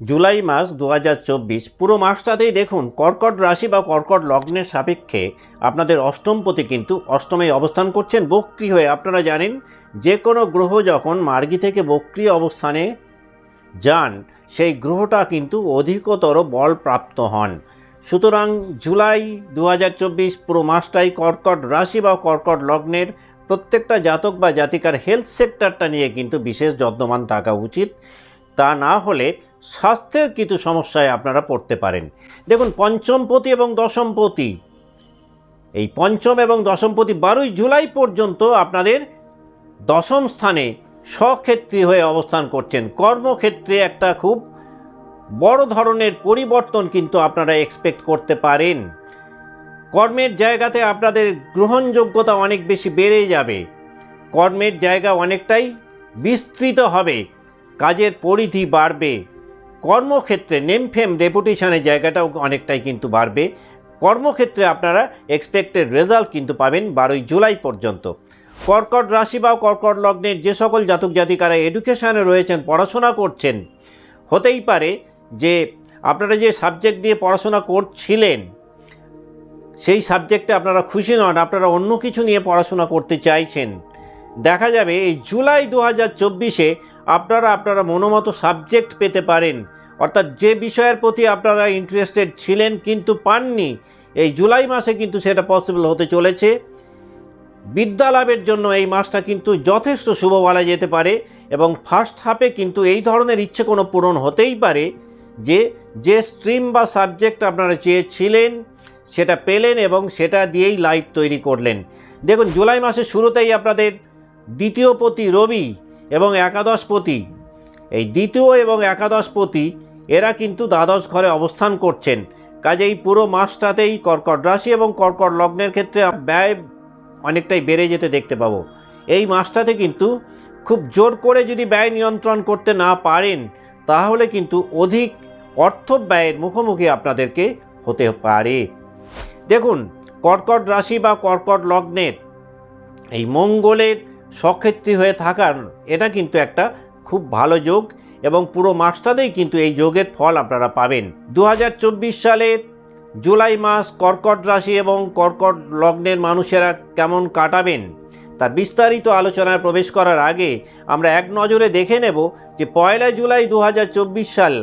জুলাই মাস দু হাজার চব্বিশ, পুরো মাসটাতেই দেখুন কর্কট রাশি বা কর্কট লগ্নের সাপেক্ষে আপনাদের অষ্টমপতি কিন্তু অষ্টমে অবস্থান করছেন বক্রি হয়ে। আপনারা জানেন যে কোনো গ্রহ যখন মার্গী থেকে বক্রি অবস্থানে যান, সেই গ্রহটা কিন্তু অধিকতর বল প্রাপ্ত হন। সুতরাং জুলাই দু হাজার চব্বিশ, পুরো মাসটাই কর্কট রাশি বা কর্কট লগ্নের প্রত্যেকটা জাতক বা জাতিকার হেলথ সেক্টরটা নিয়ে কিন্তু বিশেষ যত্নবান থাকা উচিত। তা না হলে স্বাস্থ্যের কিছু সমস্যায় আপনারা পড়তে পারেন। দেখুন পঞ্চমপতি এবং দশমপতি এই পঞ্চম এবং দশমপতি বারোই জুলাই পর্যন্ত আপনাদের দশম স্থানে স্বক্ষেত্রী হয়ে অবস্থান করছেন। কর্মক্ষেত্রে একটা খুব বড় ধরনের পরিবর্তন কিন্তু আপনারা এক্সপেক্ট করতে পারেন। কর্মের জায়গাতে আপনাদের গ্রহণযোগ্যতা অনেক বেশি বেড়ে যাবে। কর্মের জায়গা অনেকটাই বিস্তৃত হবে। কাজের পরিধি বাড়বে। কর্মক্ষেত্রে নেমফেম রেপুটেশনের জায়গাটাও অনেকটাই কিন্তু বাড়বে। কর্মক্ষেত্রে আপনারা এক্সপেক্টেড রেজাল্ট কিন্তু পাবেন বারোই জুলাই পর্যন্ত। কর্কট রাশি বা কর্কট লগ্নের যে সকল জাতক জাতিকারা এডুকেশানে রয়েছেন, পড়াশোনা করছেন, হতেই পারে যে আপনারা যে সাবজেক্ট নিয়ে পড়াশোনা করছিলেন, সেই সাবজেক্টে আপনারা খুশি নন, আপনারা অন্য কিছু নিয়ে পড়াশোনা করতে চাইছেন। দেখা যাবে এই জুলাই দু হাজার চব্বিশে আপনারা আপনারা মনোমতো সাবজেক্ট পেতে পারেন। অর্থাৎ যে বিষয়ের প্রতি আপনারা ইন্টারেস্টেড ছিলেন কিন্তু পাননি, এই জুলাই মাসে কিন্তু সেটা পসিবল হতে চলেছে। বিদ্যা লাভের জন্য এই মাসটা কিন্তু যথেষ্ট শুভ বলা যেতে পারে এবং ফার্স্ট হাফে কিন্তু এই ধরনের ইচ্ছে কোনো পূরণ হতেই পারে যে যে স্ট্রিম বা সাবজেক্ট আপনারা চেয়েছিলেন, সেটা পেলেন এবং সেটা দিয়েই লাইফ তৈরি করলেন। দেখুন, জুলাই মাসের শুরুতেই আপনাদের দ্বিতীয় পতি রবি এবং একাদশপতি এই দ্বিতীয় এবং একাদশপতি এরা কিন্তু দ্বাদশ ঘরে অবস্থান করছেন। কাজেই পুরো মাসটাতেই কর্কট রাশি এবং কর্কট লগ্নের ক্ষেত্রে ব্যয় অনেকটাই বেড়ে যেতে দেখতে পাবো। এই মাসটাতে কিন্তু খুব জোর করে যদি ব্যয় নিয়ন্ত্রণ করতে না পারেন, তাহলে কিন্তু অধিক অর্থ ব্যয়ের মুখোমুখি আপনাদেরকে হতে পারে। দেখুন, কর্কট রাশি বা কর্কট লগ্নের এই মঙ্গলের সক্ষেত্রী হয়ে থাকার এটা কিন্তু একটা খুব ভালো যোগ। এবং পুরো মাসটাতেই কিন্তু এই যোগের ফল আপনারা পাবেন। দু সালের জুলাই মাস কর্কট রাশি এবং কর্কট লগ্নের মানুষেরা কেমন কাটাবেন, তার বিস্তারিত আলোচনায় প্রবেশ করার আগে আমরা এক নজরে দেখে নেব যে পয়লা জুলাই দু হাজার চব্বিশ সাল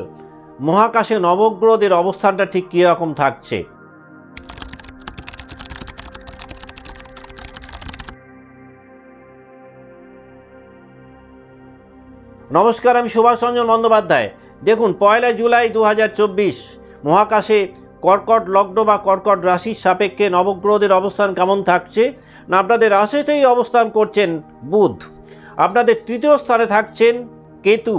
মহাকাশে নবগ্রহদের অবস্থানটা ঠিক কীরকম থাকছে। নমস্কার, আমি সুভাষ রঞ্জন বন্দ্যোপাধ্যায়। দেখুন, পয়লা জুলাই দু হাজার চব্বিশ, মহাকাশে কর্কট লগ্ন বা কর্কট রাশির সাপেক্ষে নবগ্রহদের অবস্থান কেমন থাকছে? না, আপনাদের রাশিতেই অবস্থান করছেন বুধ। আপনাদের তৃতীয় স্থানে থাকছেন কেতু।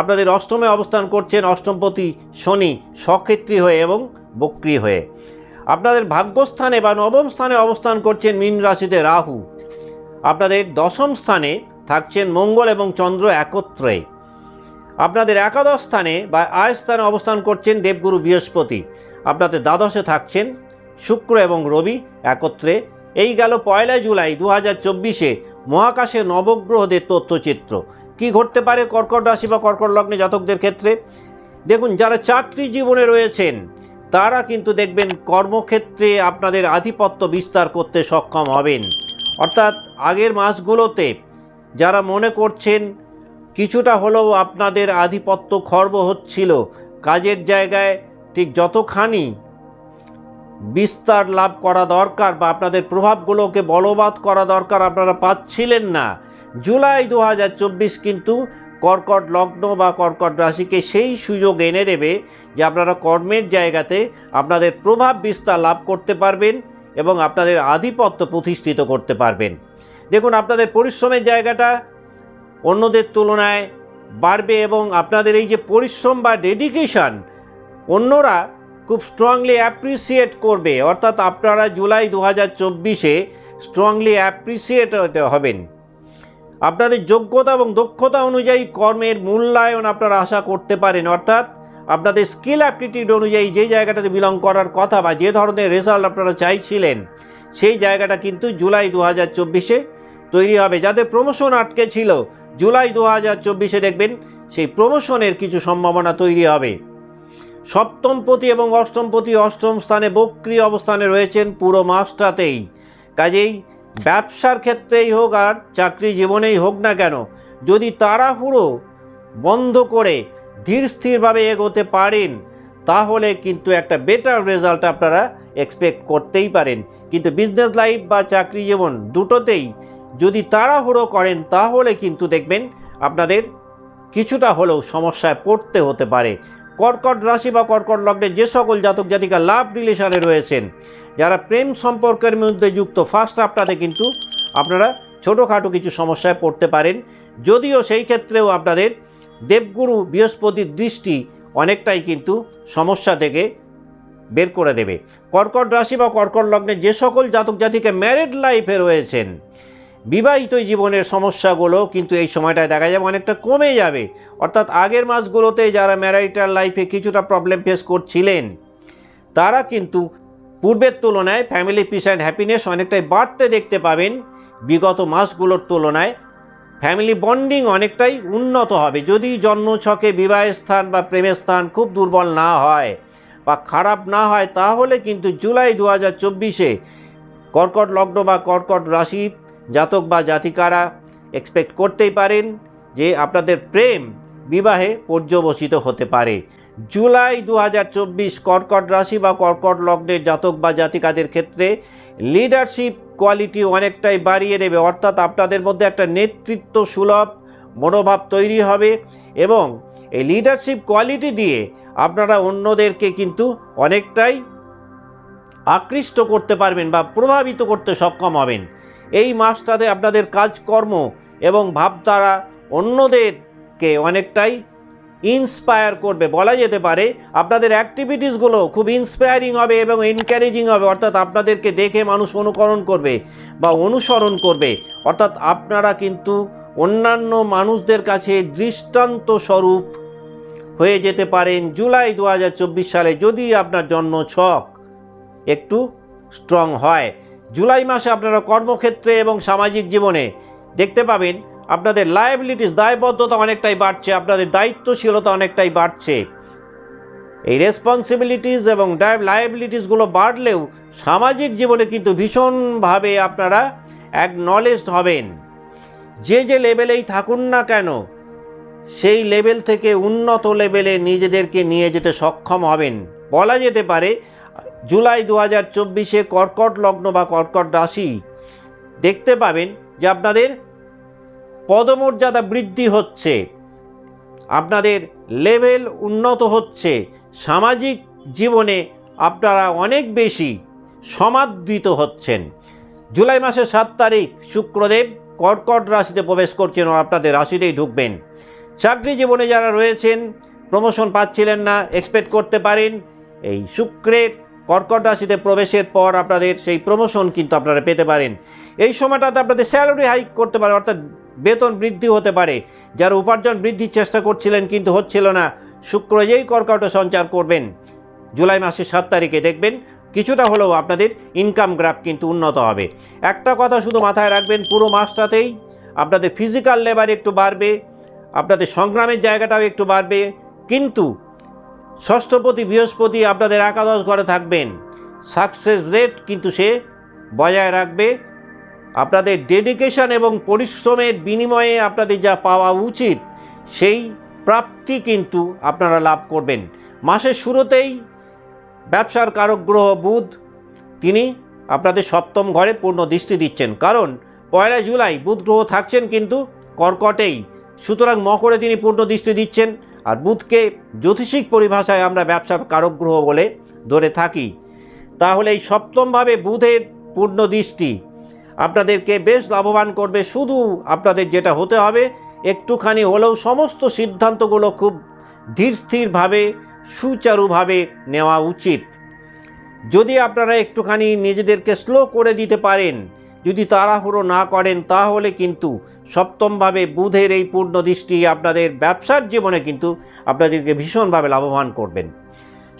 আপনাদের অষ্টমে অবস্থান করছেন অষ্টমপতি শনি, সক্ষেত্রী হয়ে এবং বক্রী হয়ে। আপনাদের ভাগ্যস্থানে বা নবম স্থানে অবস্থান করছেন মীন রাশিতে রাহু। আপনাদের দশম স্থানে থাকছেন মঙ্গল এবং চন্দ্র একত্রে। আপনাদের একাদশ স্থানে বা আয় স্থানে অবস্থান করছেন দেবগুরু বৃহস্পতি। আপনাদের দ্বাদশে থাকছেন শুক্র এবং রবি একত্রে। এই গেল পয়লা জুলাই দু হাজার চব্বিশে মহাকাশে নবগ্রহদের তথ্যচিত্র। কি ঘটতে পারে কর্কট রাশি বা কর্কট লগ্নে জাতকদের ক্ষেত্রে? দেখুন, যারা চাকরি জীবনে রয়েছেন, তারা কিন্তু দেখবেন কর্মক্ষেত্রে আপনাদের আধিপত্য বিস্তার করতে সক্ষম হবেন। অর্থাৎ আগের মাসগুলোতে যারা মনে করছেন কিছুটা হলেও আপনাদের আধিপত্য খর্ব হচ্ছিল, কাজের জায়গায় ঠিক যতখানি বিস্তার লাভ করা দরকার বা আপনাদের প্রভাবগুলোকে বলবৎ করা দরকার আপনারা পাচ্ছিলেন না। জুলাই দু হাজার চব্বিশ কিন্তু কর্কট লগ্ন বা কর্কট রাশিকে সেই সুযোগ এনে দেবে যে আপনারা কর্মের জায়গাতে আপনাদের প্রভাব বিস্তার লাভ করতে পারবেন এবং আপনাদের আধিপত্য প্রতিষ্ঠিত করতে পারবেন। দেখুন, আপনাদের পরিশ্রমের জায়গাটা অন্যদের তুলনায় বাড়বে এবং আপনাদের এই যে পরিশ্রম বা ডেডিকেশান অন্যরা খুব স্ট্রংলি অ্যাপ্রিসিয়েট করবে। অর্থাৎ আপনারা জুলাই দু হাজার চব্বিশে স্ট্রংলি অ্যাপ্রিসিয়েট হবেন। আপনাদের যোগ্যতা এবং দক্ষতা অনুযায়ী কর্মের মূল্যায়ন আপনারা আশা করতে পারেন। অর্থাৎ আপনাদের স্কিল অ্যাপটিটিউড অনুযায়ী যে জায়গাটাতে বিলং করার কথা বা যে ধরনের রেজাল্ট আপনারা চাইছিলেন, সেই জায়গাটা কিন্তু জুলাই দু হাজার চব্বিশে তৈরি হবে, যাদের প্রমোশন আটকে ছিল। জুলাই দু হাজার চব্বিশে দেখবেন সেই প্রমোশনের কিছু সম্ভাবনা তৈরি হবে। সপ্তমপতি এবং অষ্টমপতি অষ্টম স্থানে বক্রি অবস্থানে রয়েছেন পুরো মাসটাতেই। কাজেই ব্যবসার ক্ষেত্রেই হোক আর চাকরি জীবনেই হোক না কেন, যদি তাড়াহুড়ো বন্ধ করে ধীর স্থিরভাবে এগোতে পারেন, তাহলে কিন্তু একটা বেটার রেজাল্ট আপনারা এক্সপেক্ট করতেই পারেন। কিন্তু বিজনেস লাইফ বা চাকরি জীবন দুটোতেই যদি তাড়াহুড়ো করেন, তাহলে কিন্তু দেখবেন আপনাদের কিছুটা হলেও সমস্যায় পড়তে হতে পারে। কর্কট রাশি বা কর্কট লগ্নে যে সকল জাতক জাতিকা লাভ রিলেশনে রয়েছেন, যারা প্রেম সম্পর্কের মধ্যে যুক্ত ফার্স্ট হাফটাতে কিন্তু আপনারা ছোটোখাটো কিছু সমস্যায় পড়তে পারেন। যদিও সেই ক্ষেত্রেও আপনাদের দেবগুরু বৃহস্পতির দৃষ্টি অনেকটাই কিন্তু সমস্যা থেকে বের করে দেবে। কর্কট রাশি বা কর্কট লগ্নে যে সকল জাতক জাতিকে ম্যারিড লাইফে রয়েছেন বিবাহিত জীবনের সমস্যাগুলো কিন্তু এই সময়টায় দেখা যাবে অনেকটা কমে যাবে। অর্থাৎ আগের মাসগুলোতে যারা ম্যারিটাল লাইফে কিছুটা প্রবলেম ফেস করছিলেন, তারা কিন্তু পূর্বের তুলনায় ফ্যামিলি পিস অ্যান্ড হ্যাপিনেস অনেকটাই বাড়তে দেখতে পাবেন। বিগত মাসগুলোর তুলনায় ফ্যামিলি বন্ডিং অনেকটাই উন্নত হবে। যদি জন্মছকে বিবাহের স্থান বা প্রেমের স্থান খুব দুর্বল না হয় বা খারাপ না হয়, তাহলে কিন্তু জুলাই দু হাজার চব্বিশে কর্কট লগ্ন বা কর্কট রাশির জাতক বা জাতিকারা এক্সপেক্ট করতেই পারেন যে আপনাদের প্রেম বিবাহে পর্যবসিত হতে পারে। জুলাই দু হাজার চব্বিশ কর্কট রাশি বা কর্কট লগ্নের জাতক বা জাতিকাদের ক্ষেত্রে লিডারশিপ কোয়ালিটি অনেকটাই বাড়িয়ে দেবে। অর্থাৎ আপনাদের মধ্যে একটা নেতৃত্ব সুলভ মনোভাব তৈরি হবে এবং এই লিডারশিপ কোয়ালিটি দিয়ে আপনারা অন্যদেরকে কিন্তু অনেকটাই আকৃষ্ট করতে পারবেন বা প্রভাবিত করতে সক্ষম হবেন। এই মাসটাতে আপনাদের কাজকর্ম এবং ভাবধারা অন্যদেরকে অনেকটাই ইন্সপায়ার করবে। বলা যেতে পারে, আপনাদের অ্যাক্টিভিটিসগুলো খুব ইন্সপায়ারিং হবে এবং এনকারেজিং হবে। অর্থাৎ আপনাদেরকে দেখে মানুষ অনুকরণ করবে বা অনুসরণ করবে। অর্থাৎ আপনারা কিন্তু অন্যান্য মানুষদের কাছে দৃষ্টান্ত স্বরূপ হয়ে যেতে পারেন জুলাই দু হাজার চব্বিশ সালে, যদি আপনার জন্ম ছক একটু স্ট্রং হয়। জুলাই মাসে আপনারা কর্মক্ষেত্রে এবং সামাজিক জীবনে দেখতে পাবেন আপনাদের লায়াবিলিটিস দায়বদ্ধতা অনেকটাই বাড়ছে, আপনাদের দায়িত্বশীলতা অনেকটাই বাড়ছে। এই রেসপন্সিবিলিটিস এবং লায়াবিলিটিসগুলো বাড়লেও সামাজিক জীবনে কিন্তু ভীষণভাবে আপনারা অ্যাকনলেজড হবেন। যে যে লেভেলেই থাকুন না কেন, সেই লেভেল থেকে উন্নত লেভেলে নিজেদেরকে নিয়ে যেতে সক্ষম হবেন। বলা যেতে পারে জুলাই দু হাজার চব্বিশে কর্কট লগ্ন বা কর্কট রাশি। দেখতে পাবেন যে আপনাদের পদমর্যাদা বৃদ্ধি হচ্ছে। আপনাদের লেভেল উন্নত হচ্ছে। সামাজিক জীবনে আপনারা অনেক বেশি সমাদৃত হচ্ছেন। জুলাই মাসের সাত তারিখ, শুক্রদেব কর্কট রাশিতে প্রবেশ করছেন ও আপনাদের রাশিতেই ঢুকবেন। চাকরি জীবনে যারা রয়েছেন প্রমোশন পাচ্ছিলেন না এক্সপেক্ট করতে পারেন। এই শুক্রের কর্কট রাশিতে প্রবেশের পর আপনাদের সেই প্রমোশন কিন্তু আপনারা পেতে পারেন। এই সময়টাতে আপনাদের স্যালারি হাইক করতে পারে, অর্থাৎ বেতন বৃদ্ধি হতে পারে। যারা উপার্জন বৃদ্ধির চেষ্টা করছিলেন কিন্তু হচ্ছিল না। শুক্র যেই কর্কটে সঞ্চার করবেন। জুলাই মাসের সাত তারিখে দেখবেন কিছুটা হলেও আপনাদের ইনকাম গ্রাফ কিন্তু উন্নত হবে। একটা কথা শুধু মাথায় রাখবেন, পুরো মাসটাতেই আপনাদের ফিজিক্যাল লেবার একটু বাড়বে, আপনাদের সংগ্রামের জায়গাটাও একটু বাড়বে। কিন্তু ষষ্ঠপতি বৃহস্পতি আপনাদের একাদশ ঘরে থাকবেন। সাকসেস রেট কিন্তু সে বজায় রাখবে। আপনাদের ডেডিকেশন এবং পরিশ্রমের বিনিময়ে আপনাদের যা পাওয়া উচিত, সেই প্রাপ্তি কিন্তু আপনারা লাভ করবেন। মাসের শুরুতেই ব্যবসার কারক গ্রহ বুধ, তিনি আপনাদের সপ্তম ঘরে পূর্ণ দৃষ্টি দিচ্ছেন। কারণ, পয়লা জুলাই বুধ গ্রহ থাকছেন কিন্তু কর্কটেই। সুতরাং মকরে তিনি পূর্ণ দৃষ্টি দিচ্ছেন। আর বুধকে জ্যোতিষিক পরিভাষায় আমরা ব্যবসার কারক গ্রহ বলে ধরে থাকি। তাহলে এই সপ্তমভাবে বুধের পূর্ণ দৃষ্টি আপনাদেরকে বেশ লাভবান করবে। শুধু আপনাদের যেটা হতে হবে, একটুখানি হলেও সমস্ত সিদ্ধান্তগুলো খুব ধীর স্থিরভাবে, সুচারুভাবে নেওয়া উচিত। যদি আপনারা একটুখানি নিজেদেরকে স্লো করে দিতে পারেন, যদি তাড়াহুড়ো না করেন, তাহলে কিন্তু সপ্তমভাবে বুধের এই পূর্ণ দৃষ্টি আপনাদের ব্যবসার জীবনে কিন্তু আপনাদেরকে ভীষণভাবে লাভবান করবেন।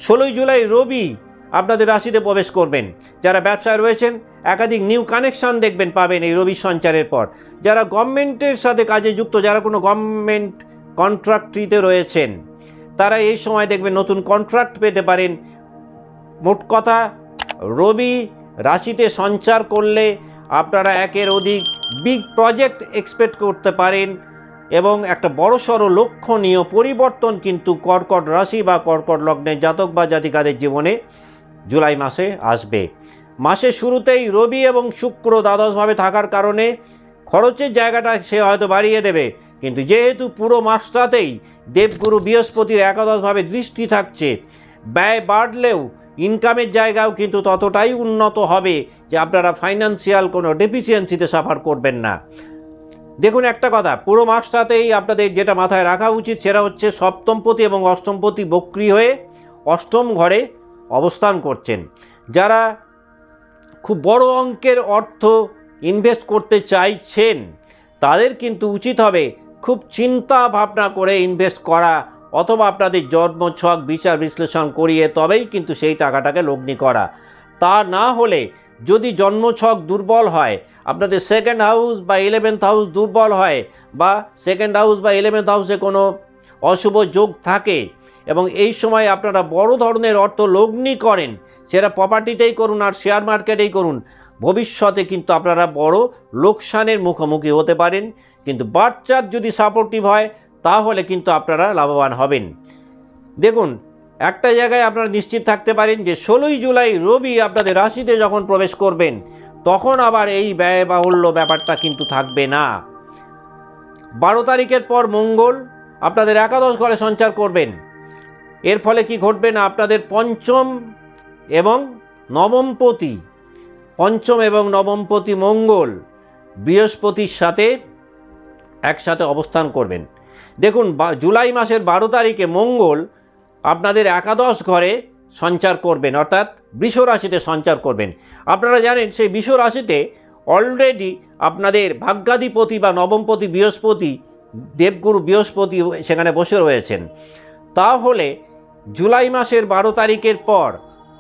ষোলোই জুলাই রবি আপনাদের রাশিতে প্রবেশ করবেন। যারা ব্যবসায় রয়েছেন, একাধিক নিউ কানেকশন দেখবেন, পাবেন এই রবি সঞ্চারের পর। যারা গভর্নমেন্টের সাথে কাজে যুক্ত, যারা কোনো গভর্নমেন্ট কন্ট্রাক্টরিতে রয়েছেন, তারা এই সময় দেখবেন নতুন কন্ট্রাক্ট পেতে পারেন। মোট কথা, রবি রাশিতে সঞ্চার করলে আপনারা একের অধিক বিগ প্রজেক্ট এক্সপেক্ট করতে পারেন এবং একটা বড়সড় লক্ষণীয় পরিবর্তন কিন্তু কর্কট রাশি বা কর্কট লগ্নের জাতক বা জাতিকাদের জীবনে জুলাই মাসে আসবে। মাসের শুরুতেই রবি এবং শুক্র দ্বাদশভাবে থাকার কারণে খরচের জায়গাটা সে হয়তো বাড়িয়ে দেবে। কিন্তু যেহেতু পুরো মাসটাতেই দেবগুরু বৃহস্পতির একাদশভাবে দৃষ্টি থাকছে, ব্যয় বাড়লেও ইনকামের জায়গাও কিন্তু ততটাই উন্নত হবে যে আপনারা ফাইন্যান্সিয়াল কোনো ডেফিসিয়েন্সিতে সাফার করবেন না। দেখুন একটা কথা, পুরো মাসটাতেই আপনাদের যেটা মাথায় রাখা উচিত সেটা হচ্ছে সপ্তমপতি এবং অষ্টমপতি বক্রি হয়ে অষ্টম ঘরে অবস্থান করছেন। যারা খুব বড় অঙ্কের অর্থ ইনভেস্ট করতে চাইছেন, তাদের কিন্তু উচিত হবে খুব চিন্তা ভাবনা করে ইনভেস্ট করা অথবা আপনাদের জন্মছক বিচার, বিশ্লেষণ করিয়ে তবেই কিন্তু সেই টাকাটাকে লগ্নি করা। তা না হলে যদি জন্মছক দুর্বল হয়, আপনাদের সেকেন্ড হাউস বা ইলেভেন্থ হাউস দুর্বল হয় বা সেকেন্ড হাউস বা ইলেভেন্থ হাউসে কোনো অশুভ যোগ থাকে এবং এই সময় আপনারা বড় ধরনের অর্থ লগ্নি করেন, সেটা প্রপার্টিতেই করুন আর শেয়ার মার্কেটেই করুন, ভবিষ্যতে কিন্তু আপনারা বড় লোকসানের মুখোমুখি হতে পারেন। কিন্তু বাচ্চার যদি সাপোর্টিভ হয় তাহলে কিন্তু আপনারা লাভবান হবেন। দেখুন, একটা জায়গায় আপনারা নিশ্চিত থাকতে পারেন যে, ষোলোই জুলাই রবি আপনাদের রাশিতে যখন প্রবেশ করবেন, তখন আবার এই ব্যয় বাহুল্য ব্যাপারটা কিন্তু থাকবে না। বারো তারিখের পর মঙ্গল আপনাদের একাদশ ঘরে সঞ্চার করবেন। এর ফলে কি ঘটবে না? আপনাদের পঞ্চম এবং নবমপতি পঞ্চম এবং নবমপতি মঙ্গল বৃহস্পতির সাথে একসাথে অবস্থান করবেন। দেখুন জুলাই মাসের বারো তারিখে মঙ্গল আপনাদের একাদশ ঘরে সঞ্চার করবেন, অর্থাৎ বৃষ রাশিতে সঞ্চার করবেন। আপনারা জানেন, সেই বৃষ রাশিতে অলরেডি আপনাদের ভাগ্যাধিপতি বা নবমপতি বৃহস্পতি, দেবগুরু বৃহস্পতি সেখানে বসে রয়েছেন। তাহলে জুলাই মাসের বারো তারিখের পর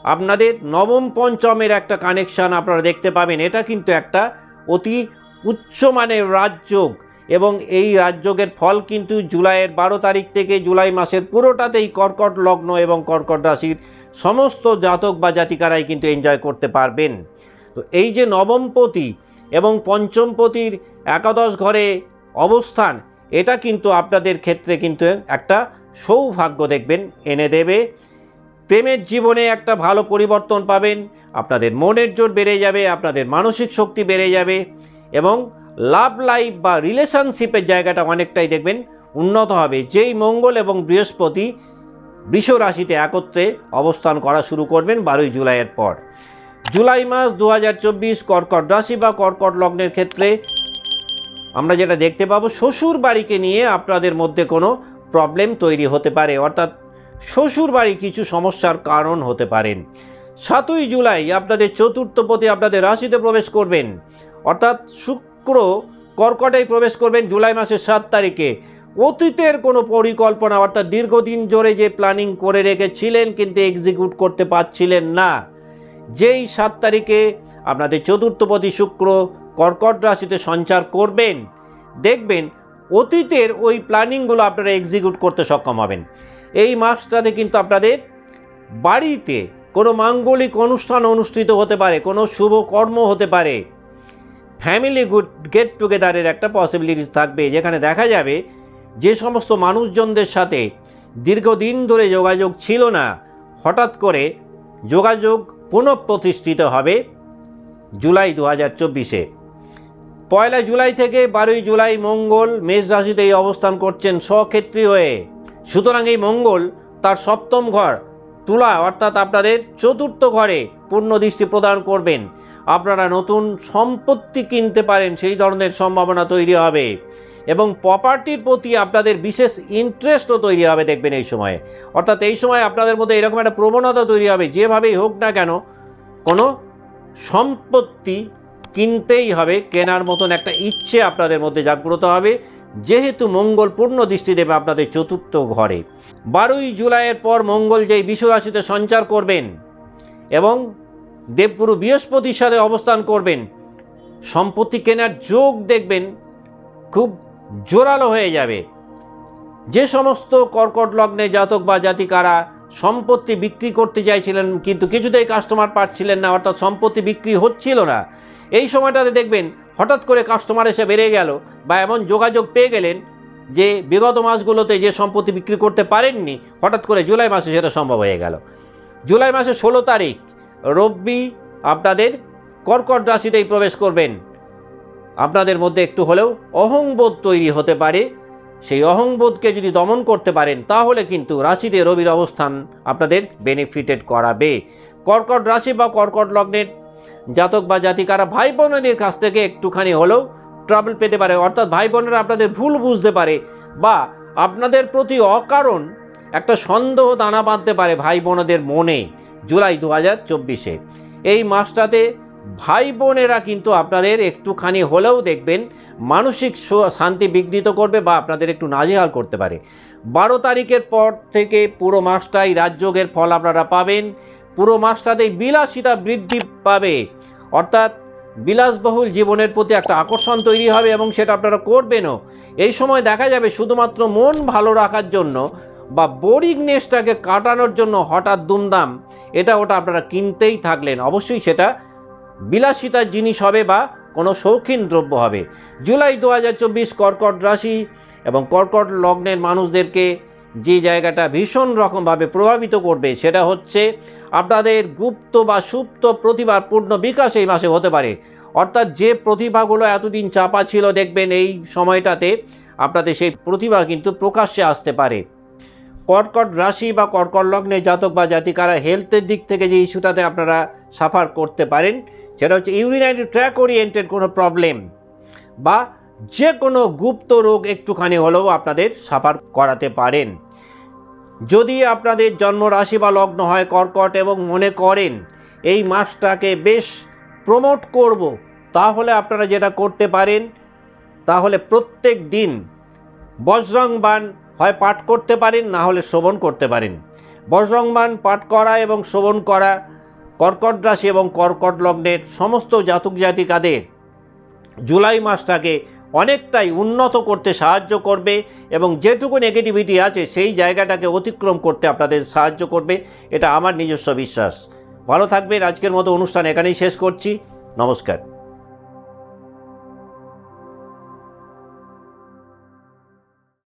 আপনাদের নবম পঞ্চমের একটা কানেকশান আপনারা দেখতে পাবেন। এটা কিন্তু একটা অতি উচ্চমানের রাজযোগ। এবং এই রাজযোগের ফল কিন্তু জুলাইয়ের বারো তারিখ থেকে জুলাই মাসের পুরোটাতেই কর্কট লগ্ন এবং কর্কট রাশির সমস্ত জাতক বা জাতিকারাই কিন্তু এনজয় করতে পারবেন। তো এই যে নবমপতি এবং পঞ্চমপতির একাদশ ঘরে অবস্থান, এটা কিন্তু আপনাদের ক্ষেত্রে কিন্তু একটা সৌভাগ্য দেখবেন। এনে দেবে, প্রেমের জীবনে একটা ভালো পরিবর্তন পাবেন, আপনাদের মনের জোর বেড়ে যাবে, আপনাদের মানসিক শক্তি বেড়ে যাবে এবং লাভ লাইফ বা রিলেশনশিপের জায়গাটা অনেকটাই দেখবেন উন্নত হবে। যেই মঙ্গল এবং বৃহস্পতি বৃষ রাশিতে একত্রে অবস্থান করা শুরু করবেন বারোই জুলাইয়ের পর। জুলাই মাস দু হাজার চব্বিশ কর্কট রাশি বা কর্কট লগ্নের ক্ষেত্রে আমরা যেটা দেখতে পাবো শ্বশুর বাড়িকে নিয়ে আপনাদের মধ্যে কোনো প্রবলেম তৈরি হতে পারে। অর্থাৎ শ্বশুর বাড়ি কিছু সমস্যার কারণ হতে পারেন সাতই জুলাই আপনাদের চতুর্থপতি আপনাদের রাশিতে প্রবেশ করবেন। অর্থাৎ শুক্র কর্কটেই প্রবেশ করবেন জুলাই মাসের সাত তারিখে। অতীতের কোনো পরিকল্পনা, অর্থাৎ দীর্ঘদিন ধরে যে প্ল্যানিং করে রেখেছিলেন কিন্তু এক্সিকিউট করতে পারছিলেন না। যেই সাত তারিখে আপনাদের চতুর্থপতি শুক্র কর্কট রাশিতে সঞ্চার করবেন, দেখবেন অতীতের ওই প্ল্যানিংগুলো আপনারা এক্সিকিউট করতে সক্ষম হবেন। এই মাসটাতে কিন্তু আপনাদের বাড়িতে কোনো মাঙ্গলিক অনুষ্ঠান অনুষ্ঠিত হতে পারে, কোনো শুভ কর্ম হতে পারে। ফ্যামিলি গুড গেট টুগেদারের একটা পসিবিলিটিস থাকবে, যেখানে দেখা যাবে যে সমস্ত মানুষজনদের সাথে দীর্ঘদিন ধরে যোগাযোগ ছিল না, হঠাৎ করে যোগাযোগ পুনঃপ্রতিষ্ঠিত হবে জুলাই দু হাজার চব্বিশে। পয়লা জুলাই থেকে বারোই জুলাই মঙ্গল মেষ রাশিতেই অবস্থান করছেন স্বক্ষেত্রী হয়ে। সুতরাং এই মঙ্গল তার সপ্তম ঘর, তুলা অর্থাৎ আপনাদের চতুর্থ ঘরে পূর্ণ দৃষ্টি প্রদান করবেন। আপনারা নতুন সম্পত্তি কিনতে পারেন, সেই ধরনের সম্ভাবনা তৈরি হবে। এবং প্রপার্টির প্রতি আপনাদের বিশেষ ইন্টারেস্টও তৈরি হবে দেখবেন এই সময়ে। অর্থাৎ এই সময় আপনাদের মধ্যে এরকম একটা প্রবণতা তৈরি হবে, যেভাবেই হোক না কেন, কোনো সম্পত্তি কিনতেই হবে, কেনার মতন একটা ইচ্ছে আপনাদের মধ্যে জাগ্রত হবে। যেহেতু মঙ্গল পূর্ণ দৃষ্টি দেবে আপনাদের চতুর্থ ঘরে। বারোই জুলাইয়ের পর মঙ্গল যেই বিশ্বরাশিতে সঞ্চার করবেন এবং দেবগুরু বৃহস্পতির সাথে অবস্থান করবেন। সম্পত্তি কেনার যোগ দেখবেন, খুব জোরালো হয়ে যাবে। যে সমস্ত কর্কট লগ্নে জাতক বা জাতিকারা সম্পত্তি বিক্রি করতে চাইছিলেন, কিন্তু কিছুতেই কাস্টমার পাচ্ছিলেন না, অর্থাৎ সম্পত্তি বিক্রি হচ্ছিল না। এই সময়টাতে দেখবেন, হঠাৎ করে কাস্টমার এসে বেড়ে গেল বা এমন যোগাযোগ পেয়ে গেলেন যে বিগত মাসগুলোতে যে সম্পত্তি বিক্রি করতে পারেননি, হঠাৎ করে জুলাই মাসে সেটা সম্ভব হয়ে গেল। জুলাই মাসের ষোলো তারিখ রব্বি আপনাদের কর্কট রাশিতেই প্রবেশ করবেন। আপনাদের মধ্যে একটু হলেও অহংবোধ তৈরি হতে পারে। সেই অহংবোধকে যদি দমন করতে পারেন, তাহলে কিন্তু রাশিতে রবির অবস্থান আপনাদের বেনিফিটেড করাবে। কর্কট রাশি বা কর্কট লগ্নের জাতক বা জাতিকারা ভাই বোনদের কাছ থেকে একটুখানি হলেও ট্রাবল পেতে পারে। অর্থাৎ ভাই বোনেরা আপনাদের ভুল বুঝতে পারে বা আপনাদের প্রতি অকারণ একটা সন্দেহ দানা বাঁধতে পারে ভাই বোনদের মনে। জুলাই দু হাজার চব্বিশে। এই মাসটাতে ভাই বোনেরা কিন্তু আপনাদের একটুখানি হলেও দেখবেন মানসিক শান্তি বিঘ্নিত করবে বা আপনাদের একটু নাজেহাল করতে পারে। বারো তারিখের পর থেকে পুরো মাসটাই রাজযোগের ফল আপনারা পাবেন। পুরো মাসটাতেই বিলাসিতা বৃদ্ধি পাবে। অর্থাৎ বিলাসবহুল জীবনের প্রতি একটা আকর্ষণ তৈরি হবে এবং সেটা আপনারা করবেনও। এই সময় দেখা যাবে শুধুমাত্র মন ভালো রাখার জন্য বা বোরিংনেসটাকে কাটানোর জন্য হঠাৎ দুমদাম, এটা ওটা আপনারা কিনতেই থাকলেন। অবশ্যই সেটা বিলাসিতার জিনিস হবে বা কোনো শৌখিন দ্রব্য হবে। জুলাই দু হাজার চব্বিশ কর্কট রাশি এবং কর্কট লগ্নের মানুষদেরকে যে জায়গাটা ভীষণ রকমভাবে প্রভাবিত করবে, সেটা হচ্ছে আপনাদের গুপ্ত বা সুপ্ত প্রতিভার পূর্ণ বিকাশ এই মাসে হতে পারে। অর্থাৎ যে প্রতিভাগুলো এতদিন চাপা ছিল, দেখবেন এই সময়টাতে আপনাদের সেই প্রতিভা কিন্তু প্রকাশ্যে আসতে পারে। কর্কট রাশি বা কর্কট লগ্নে জাতক বা জাতিকারা হেলথের দিক থেকে যে ইস্যুটাতে আপনারা সাফার করতে পারেন, সেটা হচ্ছে ইউরিনারি ট্র্যাক ওরিয়েন্টেড কোনো প্রবলেম বা যে কোনো গুপ্ত রোগ একটুখানি হলেও আপনাদের সাফার করাতে পারেন। যদি আপনাদের জন্ম রাশি বা লগ্ন হয় কর্কট এবং মনে করেন এই মাসটাকে বেশ প্রমোট করব, তাহলে আপনারা যেটা করতে পারেন, তাহলে প্রত্যেক দিন বজরংবান হয় পাঠ করতে পারেন, না হলে শ্রবণ করতে পারেন। বজরংবান পাঠ করা এবং শ্রবণ করা কর্কট রাশি এবং কর্কট লগ্নের সমস্ত জাতক জাতিকাদের জুলাই মাসটাকে অনেকটাই উন্নত করতে সাহায্য করবে এবং যেটুকু নেগেটিভিটি আছে সেই জায়গাটাকে অতিক্রম করতে আপনাদের সাহায্য করবে। এটা আমার নিজস্ব বিশ্বাস। ভালো থাকবেন, আজকের মতো অনুষ্ঠান এখানেই শেষ করছি। নমস্কার।